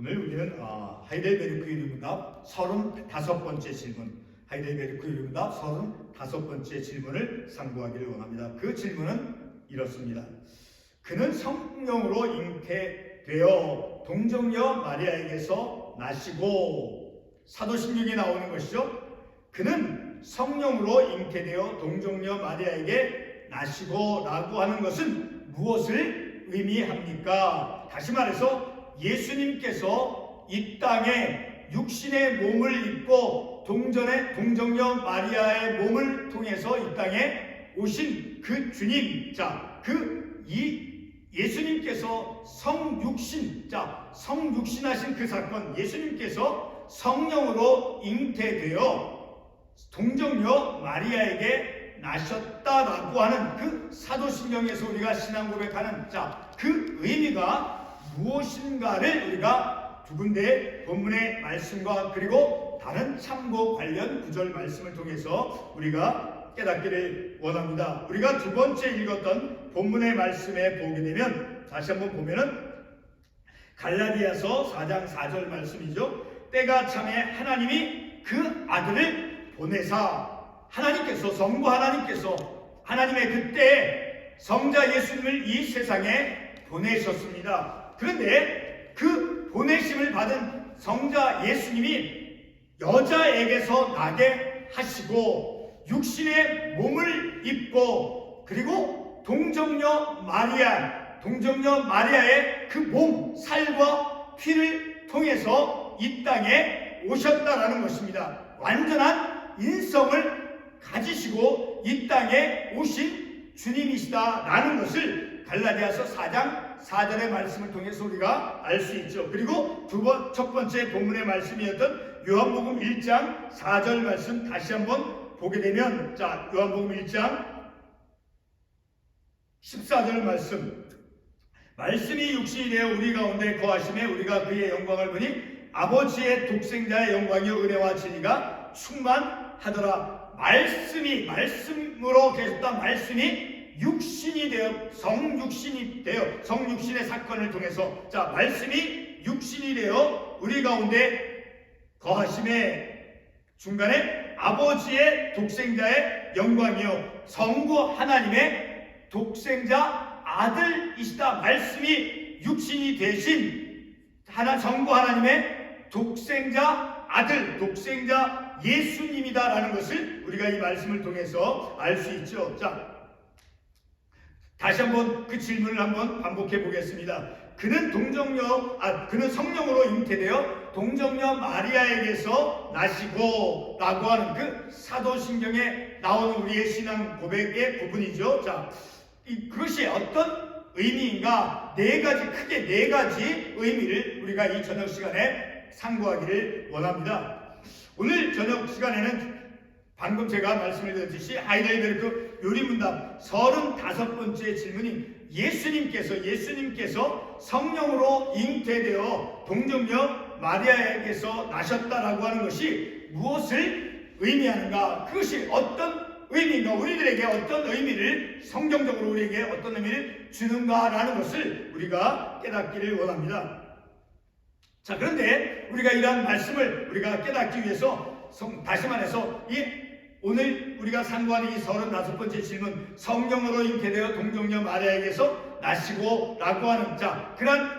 오늘 우리는 아, 하이델베르크 유리문답 35번째 질문 하이델베르크 유리문답 35번째 질문을 상고하기를 원합니다. 그 질문은 이렇습니다. 그는 성령으로 잉태되어 동정녀 마리아에게서 나시고 사도신경에 나오는 것이죠. 그는 성령으로 잉태되어 동정녀 마리아에게 나시고 라고 하는 것은 무엇을 의미합니까? 다시 말해서 예수님께서 이 땅에 육신의 몸을 입고 동전의 동정녀 마리아의 몸을 통해서 이 땅에 오신 그 주님, 자, 그이 예수님께서 성육신, 자, 성육신하신 그 사건, 예수님께서 성령으로 잉태되어 동정녀 마리아에게 나셨다라고 하는 그 사도신경에서 우리가 신앙 고백하는 자, 그 의미가 무엇인가를 우리가 두 군데 본문의 말씀과 그리고 다른 참고 관련 구절 말씀을 통해서 우리가 깨닫기를 원합니다. 우리가 두 번째 읽었던 본문의 말씀에 보게 되면 다시 한번 보면은 갈라디아서 4장 4절 말씀이죠. 때가 참에 하나님이 그 아들을 보내사 하나님께서 성부 하나님께서 하나님의 그때 성자 예수님을 이 세상에 보내셨습니다. 그런데 그 보내심을 받은 성자 예수님이 여자에게서 나게 하시고 육신의 몸을 입고 그리고 동정녀 마리아 동정녀 마리아의 그 몸 살과 피를 통해서 이 땅에 오셨다라는 것입니다. 완전한 인성을 가지시고 이 땅에 오신 주님이시다라는 것을 갈라디아서 4장 4절의 말씀을 통해서 우리가 알 수 있죠. 그리고 두 번, 첫 번째 본문의 말씀이었던 요한복음 1장 4절 말씀 다시 한번 보게 되면 자, 요한복음 1장 14절 말씀 말씀이 육신이 되어 우리 가운데 거하심에 우리가 그의 영광을 보니 아버지의 독생자의 영광이요 은혜와 진리가 충만하더라 말씀이 말씀으로 계셨던 말씀이 육신이 되어 성육신이 되어 성육신의 사건을 통해서 자 말씀이 육신이 되어 우리 가운데 거하심에 중간에 아버지의 독생자의 영광이요 성부 하나님의 독생자 아들이시다 말씀이 육신이 되신 하나 성부 하나님의 독생자 아들 독생자 예수님이다라는 것을 우리가 이 말씀을 통해서 알 수 있죠. 자, 다시 한번 그 질문을 한번 반복해 보겠습니다. 그는 동정녀, 아, 그는 성령으로 잉태되어 동정녀 마리아에게서 나시고 라고 하는 그 사도신경에 나오는 우리의 신앙 고백의 부분이죠. 자, 이, 그것이 어떤 의미인가? 네 가지, 크게 네 가지 의미를 우리가 이 저녁 시간에 상고하기를 원합니다. 오늘 저녁 시간에는 방금 제가 말씀을 드렸듯이 하이델베르크 요리문답 35번째 질문이 예수님께서 예수님께서 성령으로 잉태되어 동정녀 마리아에게서 나셨다라고 하는 것이 무엇을 의미하는가? 그것이 어떤 의미인가? 우리들에게 어떤 의미를 성경적으로 우리에게 어떤 의미를 주는가라는 것을 우리가 깨닫기를 원합니다. 자, 그런데 우리가 이러한 말씀을 우리가 깨닫기 위해서 성, 다시 말해서 이 오늘 우리가 상고하는 이 35번째 질문 성령으로 잉태되어 동정녀 마리아에게서 나시고 라고 하는 자 그런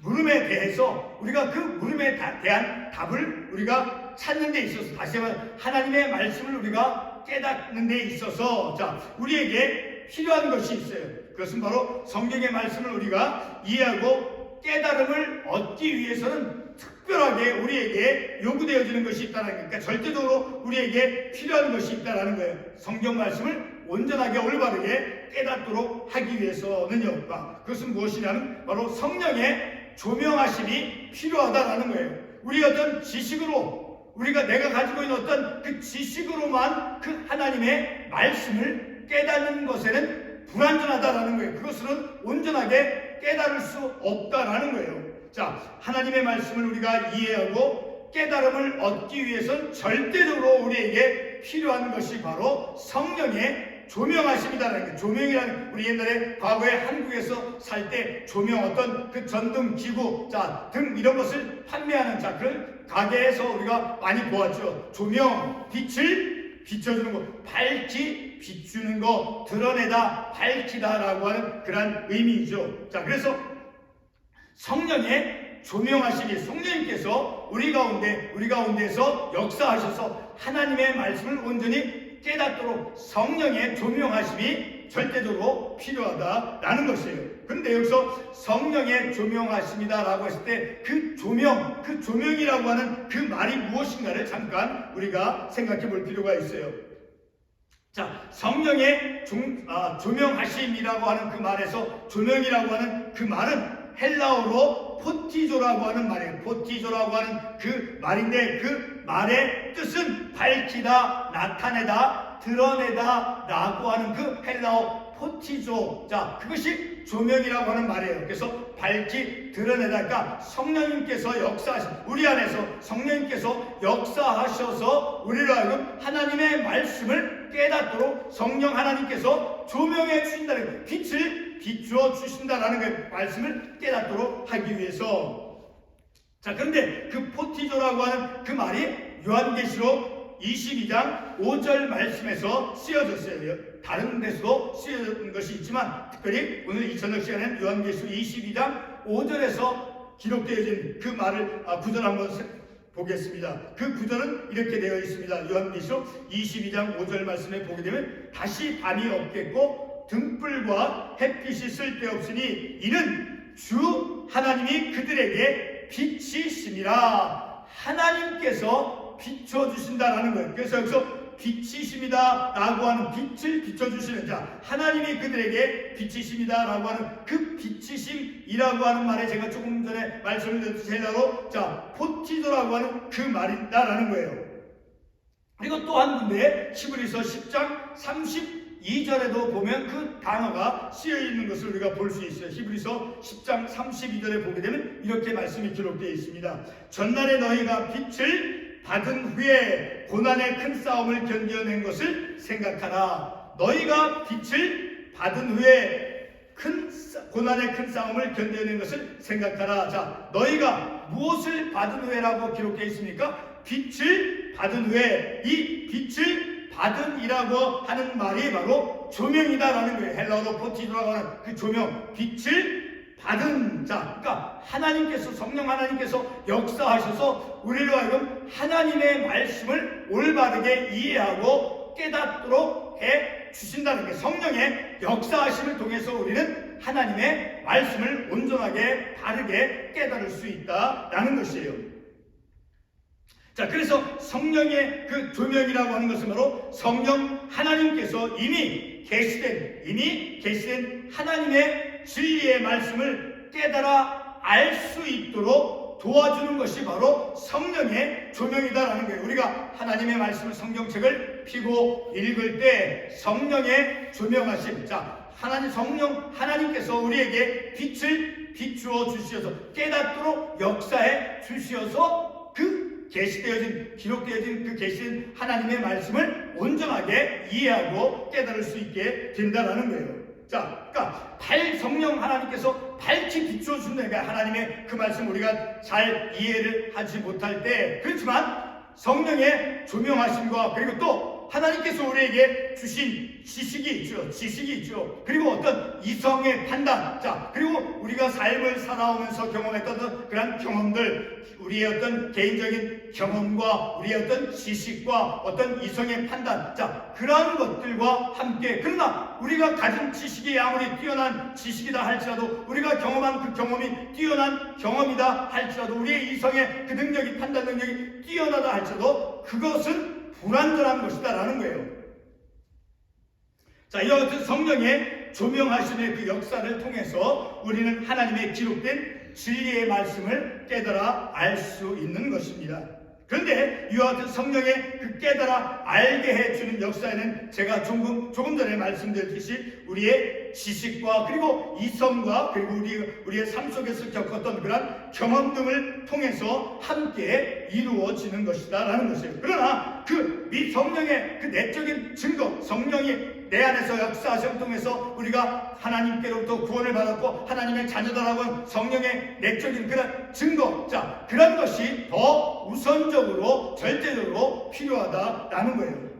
물음에 대해서 우리가 그 물음에 다- 대한 답을 우리가 찾는 데 있어서 다시 한번 하나님의 말씀을 우리가 깨닫는 데 있어서 자 우리에게 필요한 것이 있어요. 그것은 바로 성경의 말씀을 우리가 이해하고 깨달음을 얻기 위해서는 특별하게 우리에게 요구되어지는 것이 있다는 그러니까 절대적으로 우리에게 필요한 것이 있다는 거예요. 성경 말씀을 온전하게 올바르게 깨닫도록 하기 위해서는요. 아, 그것은 무엇이냐면 바로 성령의 조명하심이 필요하다라는 거예요. 우리 어떤 지식으로 우리가 내가 가지고 있는 어떤 그 지식으로만 그 하나님의 말씀을 깨닫는 것에는 불완전하다라는 거예요. 그것은 온전하게 깨달을 수 없다라는 거예요. 자, 하나님의 말씀을 우리가 이해하고 깨달음을 얻기 위해서는 절대적으로 우리에게 필요한 것이 바로 성령의 거예요. 조명이라는 우리 옛날에 과거에 한국에서 살 때 조명 어떤 그 전등 기구 자 등 이런 것을 판매하는 자 그런 가게에서 우리가 많이 보았죠. 조명 빛을 비춰주는 거 밝히 비추는 거 드러내다 밝히다라고 하는 그런 의미이죠. 자 그래서 성령의 조명하시기 성령님께서 우리 가운데 우리 가운데서 역사하셔서 하나님의 말씀을 온전히 깨닫도록 성령의 조명하심이 절대적으로 필요하다라는 것이에요. 근데 여기서 성령의 조명하심이다라고 했을 때 그 조명, 그 조명이라고 하는 그 말이 무엇인가를 잠깐 우리가 생각해 볼 필요가 있어요. 자, 성령의 종- 아, 조명하심이라고 하는 그 말에서 조명이라고 하는 그 말은 헬라어로 포티조라고 하는 말이에요. 포티조라고 하는 그 말인데 그 말의 뜻은 밝히다, 나타내다, 드러내다 라고 하는 그 헬라어 포티조. 자, 그것이 조명이라고 하는 말이에요. 그래서 밝히 드러내다. 그러니까 성령님께서 역사하신, 우리 안에서 성령님께서 역사하셔서 우리로 하여금 하나님의 말씀을 깨닫도록 성령 하나님께서 조명해 주신다는 거예요. 빛을 비추어 주신다라는 그 말씀을 깨닫도록 하기 위해서 자 그런데 그 포티조라고 하는 그 말이 요한계시록 22장 5절 말씀에서 쓰여졌어요. 다른 데서도 쓰여진 것이 있지만 특별히 오늘 이 저녁 시간에는 요한계시록 22장 5절에서 기록되어진 그 말을 아, 구절 한번 세- 보겠습니다. 그 구절은 이렇게 되어 있습니다. 요한계시록 22장 5절 말씀에 보게 되면 다시 밤이 없겠고 등불과 햇빛이 쓸데없으니 이는 주 하나님이 그들에게 빛이심이라 하나님께서 비춰주신다라는 거예요. 그래서 여기서 빛이십니다 라고 하는 빛을 비춰주시는 자 하나님이 그들에게 빛이십니다 라고 하는 그 빛이심이라고 하는 말에 제가 조금 전에 말씀을 드렸듯이 헬라로 자 포티도라고 하는 그 말이다라는 거예요. 그리고 또 한 군데 히브리서 10장 32절에도 보면 그 단어가 쓰여 있는 것을 우리가 볼 수 있어요. 히브리서 10장 32절에 보게 되면 이렇게 말씀이 기록되어 있습니다. 전날에 너희가 빛을 받은 후에 고난의 큰 싸움을 견뎌낸 것을 생각하라. 너희가 빛을 받은 후에 큰 싸- 고난의 큰 싸움을 견뎌낸 것을 생각하라. 자, 너희가 무엇을 받은 후에라고 기록되어 있습니까? 빛을 받은 후에 이 빛을 받은이라고 하는 말이 바로 조명이다라는 거예요. 헬라어로 포티도라고 하는 그 조명, 빛을 받은 자, 그러니까 하나님께서 성령 하나님께서 역사하셔서 우리로 하여금 하나님의 말씀을 올바르게 이해하고 깨닫도록 해 주신다는 게 성령의 역사하심을 통해서 우리는 하나님의 말씀을 온전하게 바르게 깨달을 수 있다라는 것이에요. 자, 그래서 성령의 그 조명이라고 하는 것은 바로 성령 하나님께서 이미 계시된, 이미 계시된 하나님의 진리의 말씀을 깨달아 알 수 있도록 도와주는 것이 바로 성령의 조명이다라는 거예요. 우리가 하나님의 말씀을 성경책을 피고 읽을 때 성령의 조명하심. 자, 하나님 성령 하나님께서 우리에게 빛을 비추어 주시어서 깨닫도록 역사해 주시어서 그 계시되어진 기록되어진 그 계신 하나님의 말씀을 온전하게 이해하고 깨달을 수 있게 된다라는 거예요. 자, 그러니까 발 성령 하나님께서 밝히 비추어 준다니까 하나님의 그 말씀 우리가 잘 이해를 하지 못할 때 그렇지만 성령의 조명하심과 그리고 또 하나님께서 우리에게 주신 지식이 있죠. 지식이 있죠. 그리고 어떤 이성의 판단. 자, 그리고 우리가 삶을 살아오면서 경험했던 그런 경험들, 우리의 어떤 개인적인 경험과 우리의 어떤 지식과 어떤 이성의 판단. 자, 그러한 것들과 함께. 그러나 우리가 가진 지식이 아무리 뛰어난 지식이다 할지라도 우리가 경험한 그 경험이 뛰어난 경험이다 할지라도 우리의 이성의 그 능력이 판단 능력이 뛰어나다 할지라도 그것은 불완전한 것이다 라는 거예요. 자, 이와 같은 성령의 조명하심의 그 역사를 통해서 우리는 하나님의 기록된 진리의 말씀을 깨달아 알 수 있는 것입니다. 그런데 이와 같은 성령의 그 깨달아 알게 해주는 역사에는 제가 조금, 조금 전에 말씀드렸듯이 우리의 지식과 그리고 이성과 그리고 우리, 우리의 삶 속에서 겪었던 그런 경험 등을 통해서 함께 이루어지는 것이다 라는 것이에요. 그러나 그 미성령의 그 내적인 증거, 성령이 내 안에서 역사하심 통해서 우리가 하나님께로부터 구원을 받았고 하나님의 자녀다라고 성령의 내적인 그런 증거 자 그런 것이 더 우선적으로 절대적으로 필요하다라는 거예요.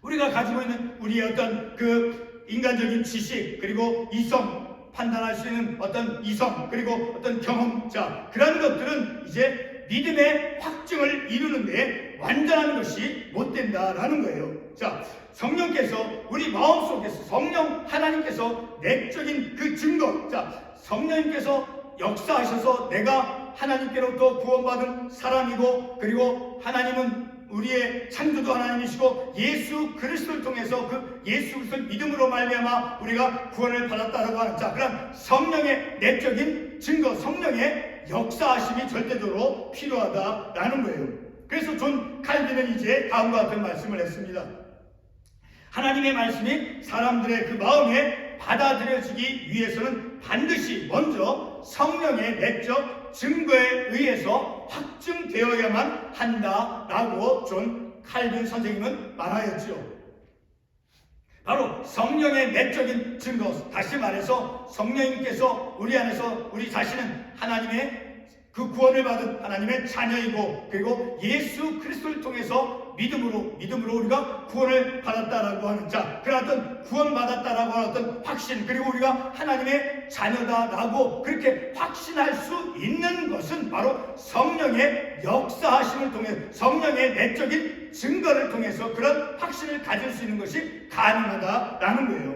우리가 가지고 있는 우리의 어떤 그 인간적인 지식 그리고 이성 판단할 수 있는 어떤 이성 그리고 어떤 경험 자 그런 것들은 이제 믿음의 확증을 이루는데 완전한 것이 못 된다라는 거예요. 자 성령께서 우리 마음 속에서 성령 하나님께서 내적인 그 증거 자 성령님께서 역사하셔서 내가 하나님께로부터 구원받은 사람이고 그리고 하나님은 우리의 창조도 하나님이시고 예수 그리스도를 통해서 그 예수 그리스도를 믿음으로 말미암아 우리가 구원을 받았다라고 하는 자 그런 성령의 내적인 증거 성령의 역사하심이 절대적으로 필요하다라는 거예요. 그래서 존 칼빈은 이제 다음과 같은 말씀을 했습니다. 하나님의 말씀이 사람들의 그 마음에 받아들여지기 위해서는 반드시 먼저 성령의 내적 증거에 의해서 확증되어야만 한다라고 존 칼빈 선생님은 말하였죠. 바로 성령의 내적인 증거, 다시 말해서 성령님께서 우리 안에서 우리 자신은 하나님의 그 구원을 받은 하나님의 자녀이고 그리고 예수 그리스도를 통해서 믿음으로 믿음으로 우리가 구원을 받았다라고 하는 자 어떤 구원받았다라고 하는 어떤 확신 그리고 우리가 하나님의 자녀다라고 그렇게 확신할 수 있는 것은 바로 성령의 역사하심을 통해 성령의 내적인 증거를 통해서 그런 확신을 가질 수 있는 것이 가능하다라는 거예요.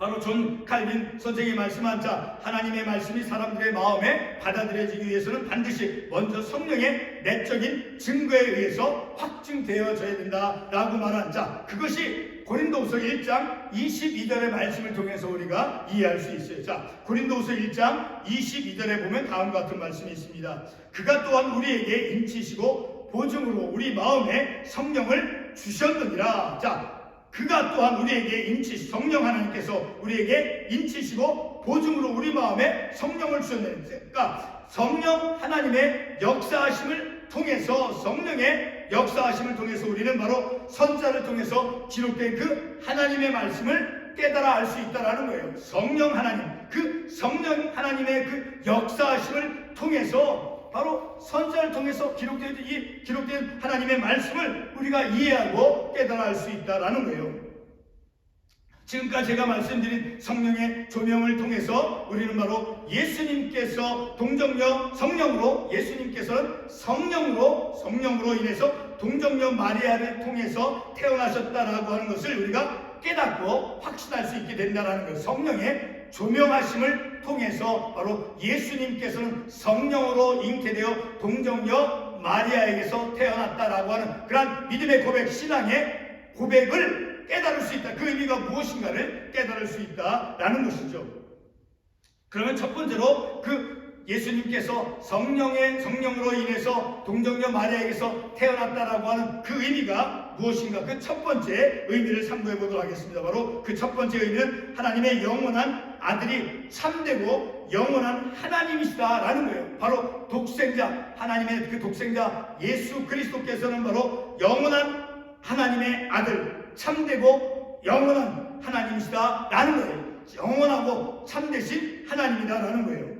바로 존 칼빈 선생이 말씀한 자 하나님의 말씀이 사람들의 마음에 받아들여지기 위해서는 반드시 먼저 성령의 내적인 증거에 의해서 확증되어져야 된다라고 말한 자 그것이 고린도후서 1장 22절의 말씀을 통해서 우리가 이해할 수 있어요. 자 고린도후서 1장 22절에 보면 다음과 같은 말씀이 있습니다. 그가 또한 우리에게 인치시고 보증으로 우리 마음에 성령을 주셨느니라. 자 그가 또한 우리에게 인치 성령 하나님께서 우리에게 인치시고 보증으로 우리 마음에 성령을 주셨는데 그러니까 성령 하나님의 역사하심을 통해서 성령의 역사하심을 통해서 우리는 바로 선자를 통해서 기록된 그 하나님의 말씀을 깨달아 알 수 있다라는 거예요. 성령 하나님 그 성령 하나님의 그 역사하심을 통해서 바로 선자를 통해서 기록된 이 기록된 하나님의 말씀을 우리가 이해하고 깨달아 알수 있다라는 거예요. 지금까지 제가 말씀드린 성령의 조명을 통해서 우리는 바로 예수님께서 동정녀 성령으로 예수님께서는 성령으로 성령으로 인해서 동정녀 마리아를 통해서 태어나셨다라고 하는 것을 우리가 깨닫고 확신할 수 있게 된다라는 거예요. 성령의 조명하심을 통해서 바로 예수님께서는 성령으로 잉태되어 동정녀 마리아에게서 태어났다라고 하는 그러한 믿음의 고백, 신앙의 고백을 깨달을 수 있다. 그 의미가 무엇인가를 깨달을 수 있다라는 것이죠. 그러면 첫 번째로 그 예수님께서 성령의 성령으로 인해서 동정녀 마리아에게서 태어났다라고 하는 그 의미가 무엇인가? 그 첫 번째 의미를 상고해 보도록 하겠습니다. 바로 그 첫 번째 의미는 하나님의 영원한 아들이 참되고 영원한 하나님이시다라는 거예요. 바로 독생자 하나님의 그 독생자 예수 그리스도께서는 바로 영원한 하나님의 아들 참되고 영원한 하나님이시다라는 거예요. 영원하고 참되신 하나님이다라는 거예요.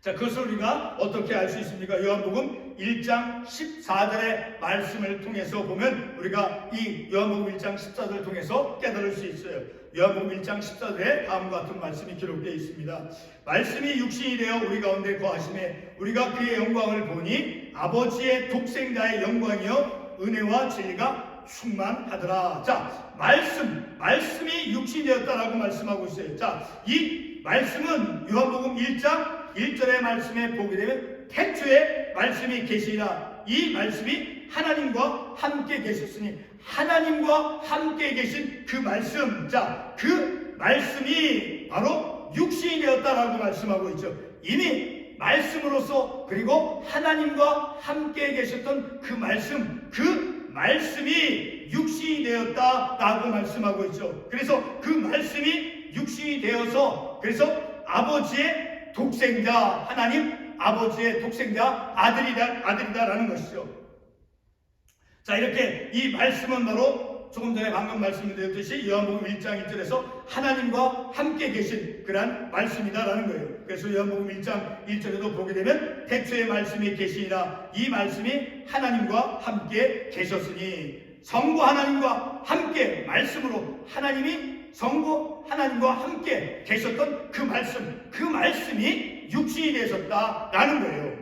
자, 그것을 우리가 어떻게 알 수 있습니까? 요한복음 1장 14절의 말씀을 통해서 보면 우리가 이 요한복음 1장 14절을 통해서 깨달을 수 있어요. 요한복음 1장 14절에 다음과 같은 말씀이 기록되어 있습니다. 말씀이 육신이 되어 우리 가운데 거하심에 우리가 그의 영광을 보니 아버지의 독생자의 영광이요 은혜와 진리가 충만하더라. 자, 말씀, 말씀이 육신이 되었다라고 말씀하고 있어요. 자, 이 말씀은 요한복음 1장 1절의 말씀에 보게 되면 태초에 말씀이 계시라. 이 말씀이 하나님과 함께 계셨으니 하나님과 함께 계신 그 말씀. 자, 그 말씀이 바로 육신이 되었다라고 말씀하고 있죠. 이미 말씀으로서 그리고 하나님과 함께 계셨던 그 말씀, 그 말씀이 육신이 되었다라고 말씀하고 있죠. 그래서 그 말씀이 육신이 되어서 그래서 아버지의 독생자 하나님 아버지의 독생자 아들이다 아들이다라는 것이죠. 자 이렇게 이 말씀은 바로 조금 전에 방금 말씀드렸듯이 요한복음 1장 1절에서 하나님과 함께 계신 그러한 말씀이다라는 거예요. 그래서 요한복음 1장 1절에도 보게 되면 태초에 말씀이 계시니라 이 말씀이 하나님과 함께 계셨으니 성부 하나님과 함께 말씀으로 하나님이 성부 하나님과 함께 계셨던 그 말씀, 그 말씀이 육신이 되셨다라는 거예요.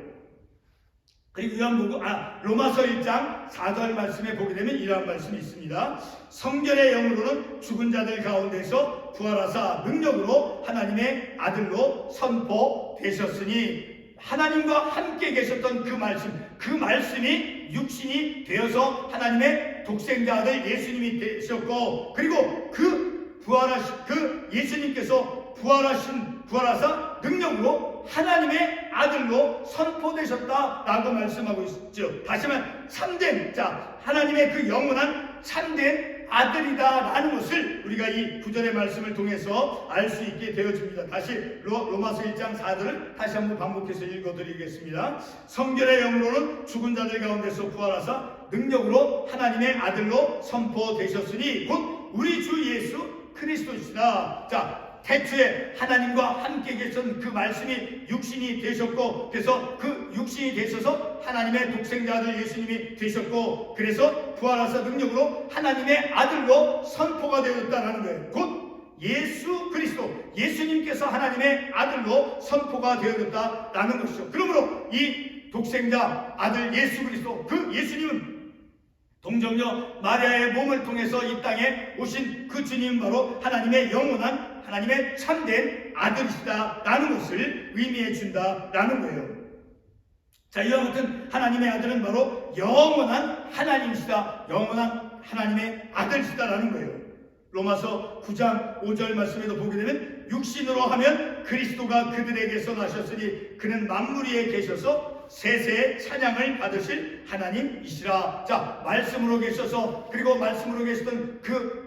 그리고 요한복음 아 로마서 1장 4절 말씀에 보게 되면 이러한 말씀이 있습니다. 성결의 영으로는 죽은 자들 가운데서 부활하사 능력으로 하나님의 아들로 선포되셨으니 하나님과 함께 계셨던 그 말씀, 그 말씀이 육신이 되어서 하나님의 독생자 아들 예수님이 되셨고 그리고 그 부활하신 그 예수님께서 부활하신 부활하사 능력으로 하나님의 아들로 선포되셨다라고 말씀하고 있죠. 다시 말해 참된 자 하나님의 그 영원한 참된 아들이다라는 것을 우리가 이 구절의 말씀을 통해서 알 수 있게 되어집니다. 다시 로, 로마서 1장 4절을 다시 한번 반복해서 읽어드리겠습니다. 성결의 영으로는 죽은 자들 가운데서 부활하사 능력으로 하나님의 아들로 선포되셨으니 곧 우리 주 예수 그리스도시다. 자, 태초에 하나님과 함께 계신 그 말씀이 육신이 되셨고 그래서 그 육신이 되셔서 하나님의 독생자 아들 예수님이 되셨고 그래서 부활하사 능력으로 하나님의 아들로 선포가 되었다는 거예요. 곧 예수 그리스도 예수님께서 하나님의 아들로 선포가 되어졌다라는 것이죠. 그러므로 이 독생자 아들 예수 그리스도 그 예수님은 동정녀 마리아의 몸을 통해서 이 땅에 오신 그 주님 바로 하나님의 영원한 하나님의 참된 아들이시다라는 것을 의미해 준다라는 거예요. 자, 이와 같은 하나님의 아들은 바로 영원한 하나님이시다. 영원한 하나님의 아들이시다라는 거예요. 로마서 9장 5절 말씀에도 보게 되면 육신으로 하면 그리스도가 그들에게서 나셨으니 그는 만물 위에 계셔서 세세의 찬양을 받으실 하나님이시라. 자, 말씀으로 계셔서 그리고 말씀으로 계시던 그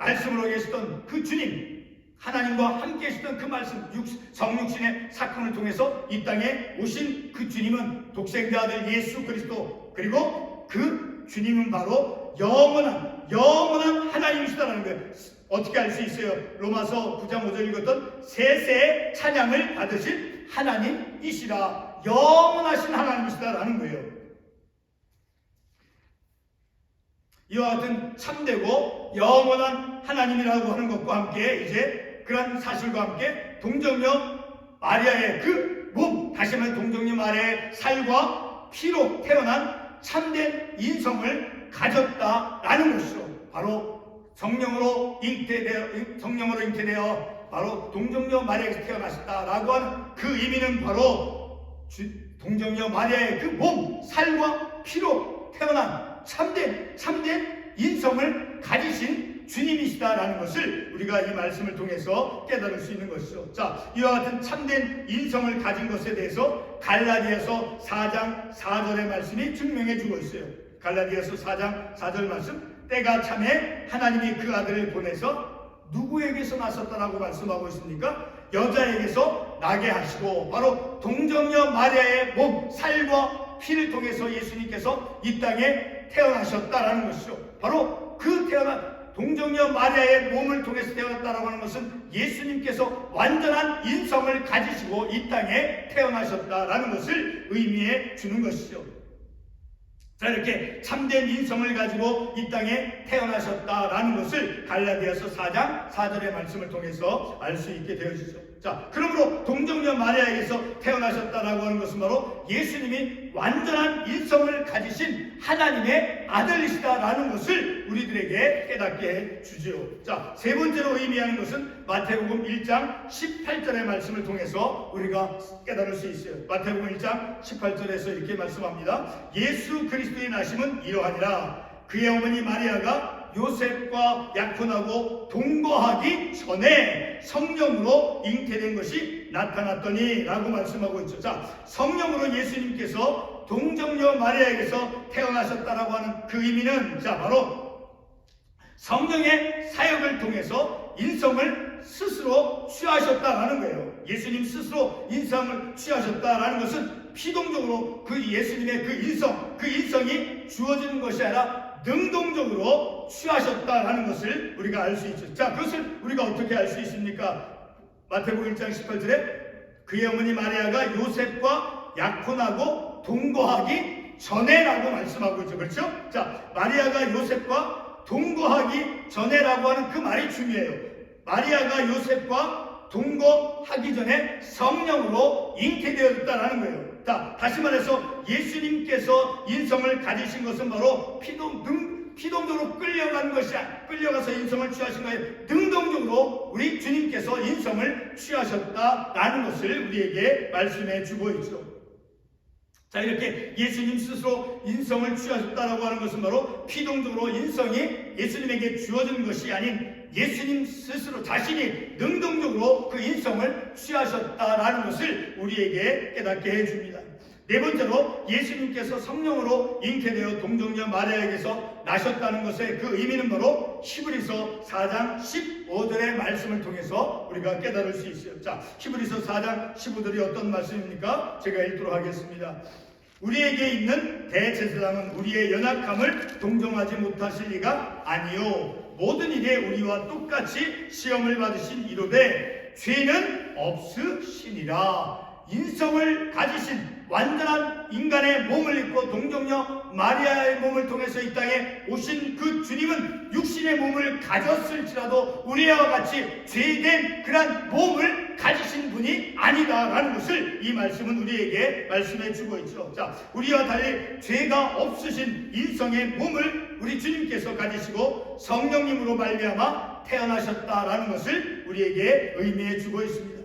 말씀으로 계시던 그 주님 하나님과 함께 계시던 그 말씀 성육신의 사건을 통해서 이 땅에 오신 그 주님은 독생자 아들 예수 그리스도 그리고 그 주님은 바로 영원한 영원한 하나님이시다라는 거예요. 어떻게 알 수 있어요? 로마서 9장 5절 읽었던 세세의 찬양을 받으실 하나님이시라 영원하신 하나님이시다라는 거예요. 이와 같은 참되고 영원한 하나님이라고 하는 것과 함께 이제 그런 사실과 함께 동정녀 마리아의 그 몸, 다시 말해 동정녀 마리아의 살과 피로 태어난 참된 인성을 가졌다라는 것이죠. 바로 성령으로 잉태되어 성령으로 잉태되어 바로 동정녀 마리아에서 태어나셨다라고 하는 그 의미는 바로 주, 동정녀 마리아의 그 몸, 살과 피로 태어난 참된 참된 인성을 가지신 주님이시다라는 것을 우리가 이 말씀을 통해서 깨달을 수 있는 것이죠. 자, 이와 같은 참된 인성을 가진 것에 대해서 갈라디아서 4장 4절의 말씀이 증명해 주고 있어요. 갈라디아서 4장 4절 말씀 때가 참에 하나님이 그 아들을 보내서 누구에게서 나섰다라고 말씀하고 있습니까? 여자에게서 나게 하시고 바로 동정녀 마리아의 몸, 살과 피를 통해서 예수님께서 이 땅에 태어나셨다라는 것이죠. 바로 그 태어난 동정녀 마리아의 몸을 통해서 태어났다라고 하는 것은 예수님께서 완전한 인성을 가지시고 이 땅에 태어나셨다라는 것을 의미해 주는 것이죠. 자 이렇게 참된 인성을 가지고 이 땅에 태어나셨다라는 것을 갈라디아서 4장 4절의 말씀을 통해서 알 수 있게 되어지죠. 자 그러므로 동정녀 마리아에게서 태어나셨다라고 하는 것은 바로 예수님이 완전한 인성을 가지신 하나님의 아들이시다라는 것을 우리들에게 깨닫게 해 주지요. 자세 번째로 의미하는 것은 마태복음 1장 18절의 말씀을 통해서 우리가 깨달을 수 있어요. 마태복음 1장 18절에서 이렇게 말씀합니다. 예수 그리스도의 나심은 이러하니라. 그의 어머니 마리아가 요셉과 약혼하고 동거하기 전에 성령으로 잉태된 것이 나타났더니 라고 말씀하고 있죠. 자, 성령으로 예수님께서 동정녀 마리아에게서 태어나셨다라고 하는 그 의미는 자, 바로 성령의 사역을 통해서 인성을 스스로 취하셨다라는 거예요. 예수님 스스로 인성을 취하셨다라는 것은 피동적으로 그 예수님의 그 인성, 그 인성이 주어지는 것이 아니라 능동적으로 취하셨다라는 것을 우리가 알 수 있죠. 자, 그것을 우리가 어떻게 알 수 있습니까? 마태복음 1장 18절에 그의 어머니 마리아가 요셉과 약혼하고 동거하기 전에라고 말씀하고 있죠. 그렇죠? 자, 마리아가 요셉과 동거하기 전에라고 하는 그 말이 중요해요. 마리아가 요셉과 동거하기 전에 성령으로 잉태되었다라는 거예요. 자, 다시 말해서 예수님께서 인성을 가지신 것은 바로 피동, 능, 피동적으로 끌려간 것이, 아- 끌려가서 인성을 취하신 거예요. 능동적으로 우리 주님께서 인성을 취하셨다라는 것을 우리에게 말씀해 주고 있죠. 자, 이렇게 예수님 스스로 인성을 취하셨다라고 하는 것은 바로 피동적으로 인성이 예수님에게 주어진 것이 아닌 예수님 스스로 자신이 능동적으로 그 인성을 취하셨다라는 것을 우리에게 깨닫게 해줍니다. 네 번째로 예수님께서 성령으로 잉태되어 동정녀 마리아에게서 나셨다는 것의 그 의미는 바로 히브리서 4장 15절의 말씀을 통해서 우리가 깨달을 수 있어요. 자, 히브리서 4장 15절이 어떤 말씀입니까? 제가 읽도록 하겠습니다. 우리에게 있는 대제사장은 우리의 연약함을 동정하지 못하실 리가 아니요 모든 일에 우리와 똑같이 시험을 받으신 이로되 죄는 없으시니라 인성을 가지신 완전한 인간의 몸을 입고 동정녀 마리아의 몸을 통해서 이 땅에 오신 그 주님은 육신의 몸을 가졌을지라도 우리와 같이 죄된 그런 몸을 가지신 분이 아니다라는 것을 이 말씀은 우리에게 말씀해 주고 있죠. 자, 우리와 달리 죄가 없으신 인성의 몸을 우리 주님께서 가지시고 성령님으로 말미암아 태어나셨다라는 것을 우리에게 의미해 주고 있습니다.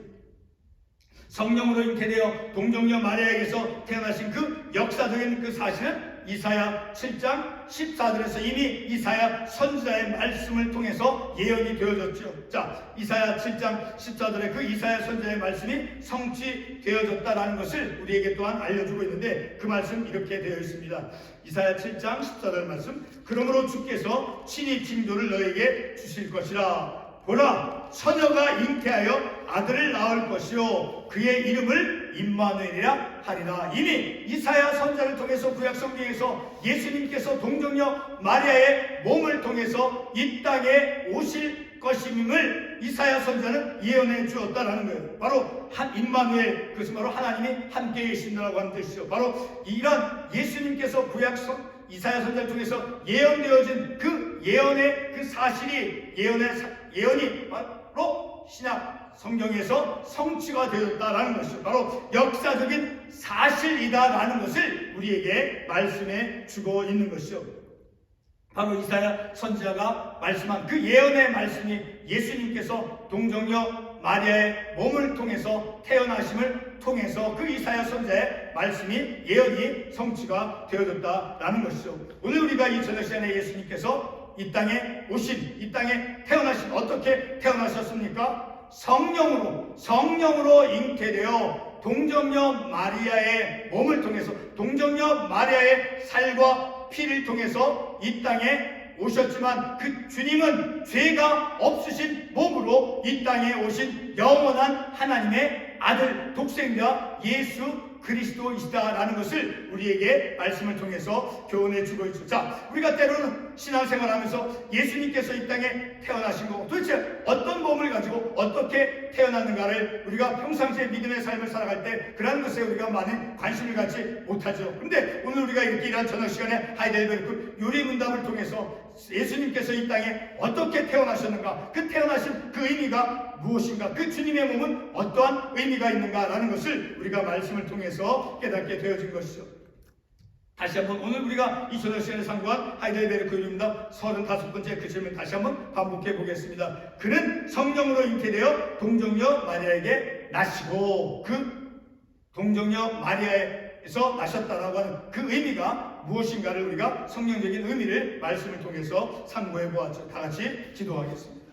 성령으로 잉태되어 동정녀 마리아에게서 태어나신 그 역사적인 그 사실은 이사야 7장 14절에서 이미 이사야 선지자의 말씀을 통해서 예언이 되어졌죠. 자, 이사야 7장 14절에 그 이사야 선지자의 말씀이 성취되어졌다라는 것을 우리에게 또한 알려주고 있는데 그 말씀 이렇게 되어 있습니다. 이사야 7장 14절 말씀 그러므로 주께서 친히 징조를 너에게 주실 것이라 보라 처녀가 잉태하여 아들을 낳을 것이요 그의 이름을 임마누엘이라 하리라 이미 이사야 선자를 통해서 구약 성경에서 예수님께서 동정녀 마리아의 몸을 통해서 이 땅에 오실 것임을 이사야 선자는 예언해 주었다라는 거예요. 바로 한 임마누엘 그것은 바로 하나님이 함께 계신다라고 하는 뜻이죠. 바로 이런 예수님께서 구약 성 이사야 선자를 통해서 예언되어진 그 예언의 그 사실이 예언의 사- 예언이 바로 신약 성경에서 성취가 되었다라는 것이죠. 바로 역사적인 사실이다라는 것을 우리에게 말씀해 주고 있는 것이죠. 바로 이사야 선지자가 말씀한 그 예언의 말씀이 예수님께서 동정녀 마리아의 몸을 통해서 태어나심을 통해서 그 이사야 선지자의 말씀이 예언이 성취가 되어졌다라는 것이죠. 오늘 우리가 이 저녁 시간에 예수님께서 이 땅에 오신 이 땅에 태어나신 어떻게 태어나셨습니까? 성령으로 성령으로 잉태되어 동정녀 마리아의 몸을 통해서 동정녀 마리아의 살과 피를 통해서 이 땅에 오셨지만 그 주님은 죄가 없으신 몸으로 이 땅에 오신 영원한 하나님의 아들 독생자 예수 그리스도이시다라는 것을 우리에게 말씀을 통해서 교훈해 주고 있죠. 자, 우리가 때로는 신앙생활 하면서 예수님께서 이 땅에 태어나신 거 도대체 어떤 몸을 가지고 어떻게 태어났는가를 우리가 평상시에 믿음의 삶을 살아갈 때 그런 것에 우리가 많은 관심을 갖지 못하죠. 근데 오늘 우리가 이렇게 이런 저녁 시간에 하이델베르크 요리 문답을 통해서 예수님께서 이 땅에 어떻게 태어나셨는가 그 태어나신 그 의미가 무엇인가 그 주님의 몸은 어떠한 의미가 있는가라는 것을 우리가 말씀을 통해서 깨닫게 되어진 것이죠. 다시 한번 오늘 우리가 이 저녁 시간에 상고한 하이델베르크 요리입니다. 35번째 그 질문 다시 한번 반복해 보겠습니다. 그는 성령으로 잉태되어 동정녀 마리아에게 나시고 그 동정녀 마리아에서 나셨다라고 하는 그 의미가 무엇인가를 우리가 성령적인 의미를 말씀을 통해서 상고해 보았죠. 다 같이 기도하겠습니다.